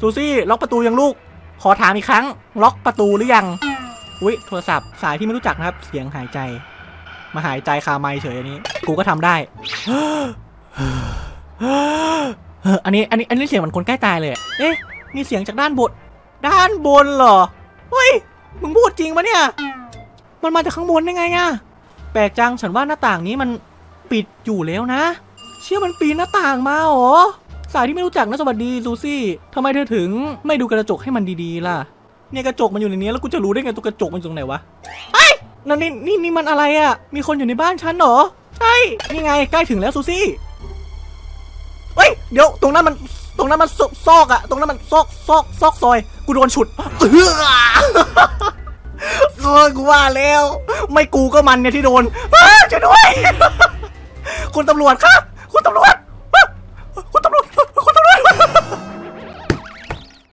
ซูซี่ล็อกประตูยังลูก ขอถามอีกครั้ง ล็อกประตูหรือยัง อุ๊ยโทรศัพท์สายที่ไม่รู้จักนะครับ เสียงหายใจ มาหายใจคาไมค์เฉยอันนี้ กูก็ทำได้เอออันนี้อันนี้อันนี้เสียงเหมือนคนใกล้ตายเลย เอ๊ะนี่เสียงจากด้านบน ด้านบนเหรอเฮ้ย มึงพูดจริงปะเนี่ย มันมาจากข้างบนได้ไงอะแปลกจังฉันว่าหน้าต่างนี้มันปิดอยู่แล้วนะ เชื่อมันปีนหน้าต่างมาหรอ สายที่ไม่รู้จักนะสวัสดีซูซี่ทำไมเธอถึงไม่ดูกระจกให้มันดีๆล่ะ เนี่ยกระจกมันอยู่ในนี้แล้วกูจะรู้ได้ไงตัวกระจกมันอยู่ตรงไหนวะไอ้นั่นนี่นี่นี่มันอะไรอะ่ะ มีคนอยู่ในบ้านฉันเหรอ ใช่ นี่ไงใกล้ถึงแล้วซูซี่ เฮ้ย เดี๋ยวตรงนั้นมันตรงนั้นมันซอกซอกอะตรงนั้นมันซอกซอกซอกซอย กูโดนฉุดเออโอ้กูว่าแล้ว ไม่กูก็มันเนี่ยที่โดนช่วยด้วย คุณตำรวจครับ คุณตำรวจ